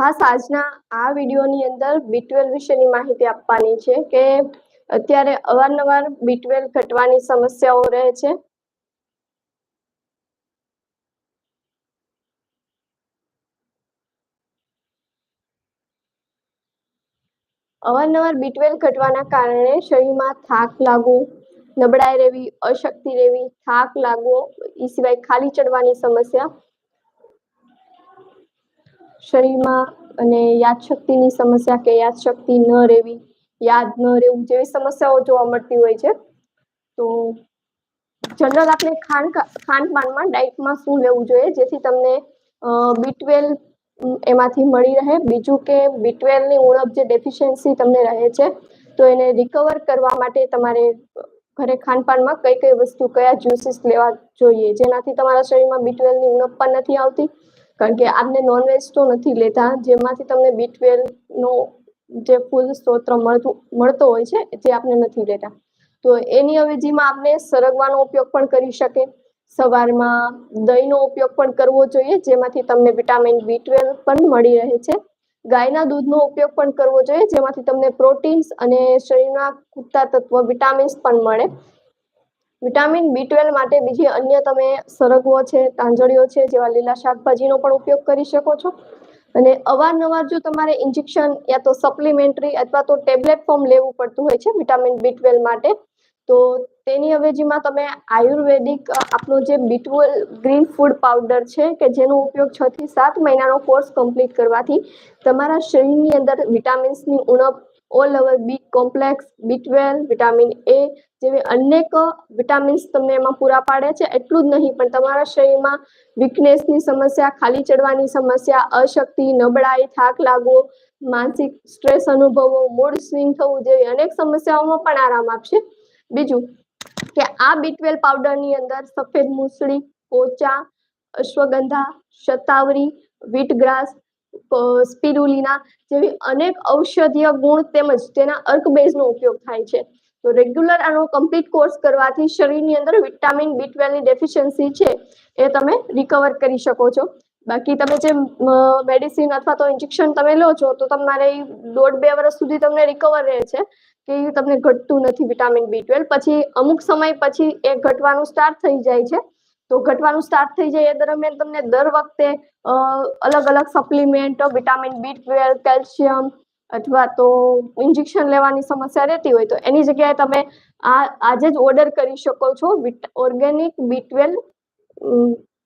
ખાસ આજના આ વિડીયોની અંદર B12 વિશેની માહિતી આપવાની છે કે અત્યારે અવારનવાર B12 ઘટવાની સમસ્યાઓ રહે છે. અવારનવાર B12 ઘટવાના કારણે શરીરમાં થાક લાગવું, નબળાઈ રહેવી, અશક્તિ રહેવી, થાક લાગવો એ સિવાય ખાલી ચડવાની સમસ્યા શરીરમાં અને યાદશક્તિની સમસ્યા કે યાદશક્તિ ન રહેવી, યાદ ન રહેવું જેવી સમસ્યાઓ જોવા મળતી હોય છે. તો જનરલ આપણે ખાન ખાનપાનમાં ડાયટમાં શું લેવું જોઈએ? જેથી તમને બીટવેલ એમાંથી મળી રહે. બીજું કે બીટવેલની ઉણપ જે ડેફિશિયન્સી તમને રહે છે, તો એને રિકવર કરવા માટે તમારે ઘરે ખાનપાનમાં કઈ કઈ વસ્તુ, કયા જ્યુસીસ લેવા જોઈએ? જેનાથી તમારા શરીરમાં બીટવેલની ઉણપ પણ નથી આવતી. કારણ કે આપને નોનવેજ તો નથી લેતા. જેમાંથી તમને બી ટ્વેલ્વનો જે ફૂલ સ્ત્રોત મળતું, મળતો હોય છે તે આપણે નથી લેતા. તો એની અવેજીમાં આપણે સરગવાનો ઉપયોગ પણ કરી શકે. સવારમાં દહીંનો ઉપયોગ પણ કરવો જોઈએ, જેમાંથી તમને વિટામિન બી ટ્વેલ્વ પણ મળી રહે છે. ગાયના દૂધનો ઉપયોગ પણ કરવો જોઈએ, જેમાંથી તમને પ્રોટીન્સ અને શરીરના ખૂટતા તત્વ વિટામિન્સ પણ મળે. વિટામિન બી ટ્વેલ્વ માટે બીજી અન્ય તમે સરગવો છે, તાંજળીઓ છે, જેવા લીલા શાકભાજીનો પણ ઉપયોગ કરી શકો છો. અને અવારનવાર જો તમારે ઇન્જેક્શન યા તો સપ્લિમેન્ટરી અથવા તો ટેબ્લેટ ફોર્મ લેવું પડતું હોય છે વિટામિન બી ટ્વેલ્વ માટે, તો તેની અવેજીમાં તમે આયુર્વેદિક આપણો જે બીટવેલ ગ્રીન ફૂડ પાવડર છે કે જેનો ઉપયોગ છ થી સાત મહિનાનો કોર્સ કમ્પ્લીટ કરવાથી તમારા શરીરની અંદર વિટામિન્સની ઉણપ ઓ અવર B complex B twelve vitamin A જેવી અનેક વિટામિન્સ તમને એમાં પૂરા પાડે છે. એટલું જ નહીં, પણ તમારા શરીરમાં વીકનેસની સમસ્યા, ખાલી ચડવાની સમસ્યા, અશક્તિ, નબળાઈ, થાક લાગવો, માનસિક સ્ટ્રેસ અનુભવો મૂડ સ્વિંગ થવું જેવી અનેક સમસ્યાઓમાં પણ આરામ આપશે. બીજું કે આ બી ટ્વેલ્વ પાવડરની અંદર સફેદ મૂસળી, પોચા, અશ્વગંધા, શતાવરી વીટગ્રાસ સ્પિરુલિના જેવી અનેક ઔષધીય ગુણ તેમજ તેના અર્ક બેઝનો ઉપયોગ થાય છે. તો રેગ્યુલર આનો કમ્પ્લીટ કોર્સ કરવાથી શરીરની અંદર વિટામિન બી ટ્વેલ્વની ડેફિશિયન્સી છે એ તમે રિકવર કરી શકો છો. બાકી તમે જે મેડિસિન અથવા તો ઇન્જેક્શન તમે લો છો તો તમારે દોઢ બે વર્ષ સુધી તમને રિકવર રહે છે કે તમને ઘટતું નથી વિટામિન બી ટ્વેલ્વ પછી અમુક સમય પછી એ ઘટવાનું સ્ટાર્ટ થઈ જાય છે. તો ઘટવાનું સ્ટાર્ટ થઈ જાય એ દરમિયાન તમને દર વખતે અલગ અલગ supplement vitamin B twelve calcium અથવા તો ઇન્જેક્શન લેવાની સમસ્યા રહેતી હોય તો એની જગ્યાએ તમે આ, આજે જ ઓર્ડર કરી શકો છો organic B twelve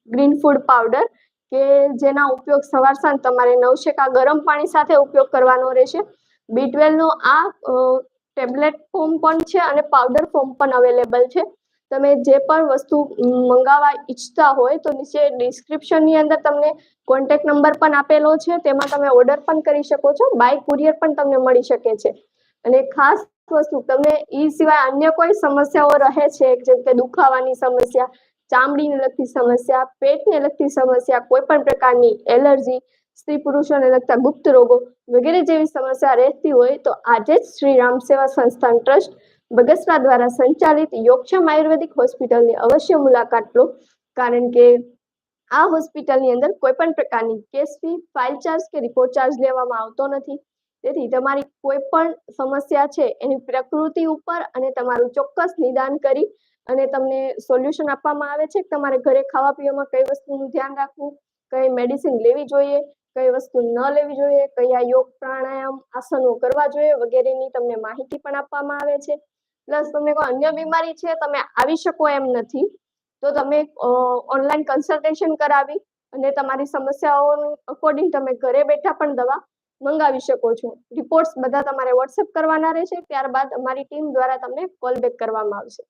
green food powder કે જેના ઉપયોગ સવાર સાંજ તમારે નવશેકા ગરમ પાણી સાથે ઉપયોગ કરવાનો રહેશે. બી ટ્વેલ્વનો આ ટેબ્લેટ ફોર્મ પણ છે અને પાવડર ફોર્મ પણ અવેલેબલ છે. તમે જે પણ વસ્તુ મંગાવવા ઈચ્છતા હોય તો નીચે ડિસ્ક્રિપ્શનની અંદર તમને કોન્ટેક્ટ નંબર પણ આપેલો છે. તેમાં તમે ઓર્ડર પણ કરી શકો છો. બાય કુરિયર પણ તમને મળી શકે છે. અને ખાસ વસ્તુ, તમને એ સિવાય અન્ય કોઈ સમસ્યાઓ રહે છે? જેમ કે દુખાવાની સમસ્યા, ચામડીને લગતી સમસ્યા, પેટને લગતી સમસ્યા, કોઈ પણ પ્રકારની એલર્જી, સ્ત્રી પુરુષોને લગતા ગુપ્ત રોગો વગેરે જેવી સમસ્યા રહેતી હોય તો આજે જ શ્રી રામ સેવા સંસ્થાન ટ્રસ્ટ બગસરા દ્વારા સંચાલિત યોગક્ષમ આયુર્વેદિક હોસ્પિટલની અવશ્ય મુલાકાત લો, કારણ કે આ હોસ્પિટલની અંદર કોઈ પણ પ્રકારની કેસ ફી, ફાઇલ ચાર્જ કે રિપોર્ટ ચાર્જ લેવામાં આવતો નથી. તેથી તમારી કોઈ પણ સમસ્યા છે, એની પ્રકૃતિ ઉપર અને તમારું ચોક્કસ નિદાન કરી અને તમને સોલ્યુશન આપવામાં આવે છે તમારે ઘરે ખાવા પીવામાં કઈ વસ્તુનું ધ્યાન રાખવું, કઈ મેડિસિન લેવી જોઈએ, કઈ વસ્તુ ન લેવી જોઈએ, કયા યોગ પ્રાણાયામ આસનો કરવા જોઈએ વગેરેની તમને માહિતી પણ આપવામાં આવે છે. પ્લસ તમને કોઈ અન્ય બીમારી છે, તમે આવી શકો એમ નથી. તો તમે ઓનલાઈન કન્સલ્ટેશન કરાવી અને તમારી સમસ્યાઓનું અકોર્ડિંગ તમે ઘરે બેઠા પણ દવા મંગાવી શકો છો. રિપોર્ટ્સ બધા તમારે વોટ્સએપ કરવાના રહેશે, ત્યારબાદ અમારી ટીમ દ્વારા તમને કોલ બેક કરવામાં આવશે.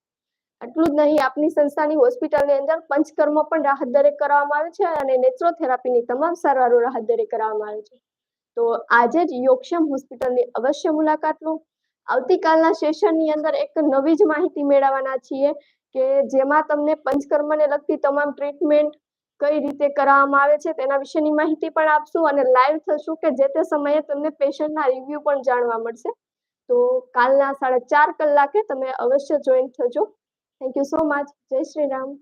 આટલું જ નહીં, આપની સંસ્થાની હોસ્પિટલની અંદર પંચકર્મ પણ રાહત દરે કરવામાં આવે છે અને નેત્રોથેરાપીની તમામ સારવારો રાહત દરે કરવામાં આવે છે. તો આજે જ યોગક્ષમ હોસ્પિટલની અવશ્ય મુલાકાત લો. આવતીકાલના સેશનની અંદર એક નવી જ માહિતી મેળવવાના છીએ કે જેમાં તમને પંચકર્મને લગતી તમામ ટ્રીટમેન્ટ કઈ રીતે કરવામાં આવે છે તેના વિશેની માહિતી પણ આપશું અને લાઈવ થશું કે જે તે સમયે તમને પેશન્ટના રિવ્યુ પણ જાણવા મળશે. તો કાલના સાડા ચાર કલાકે તમે અવશ્ય જોઈન થજો. થેન્ક યુ સો મચ જય શ્રી રામ.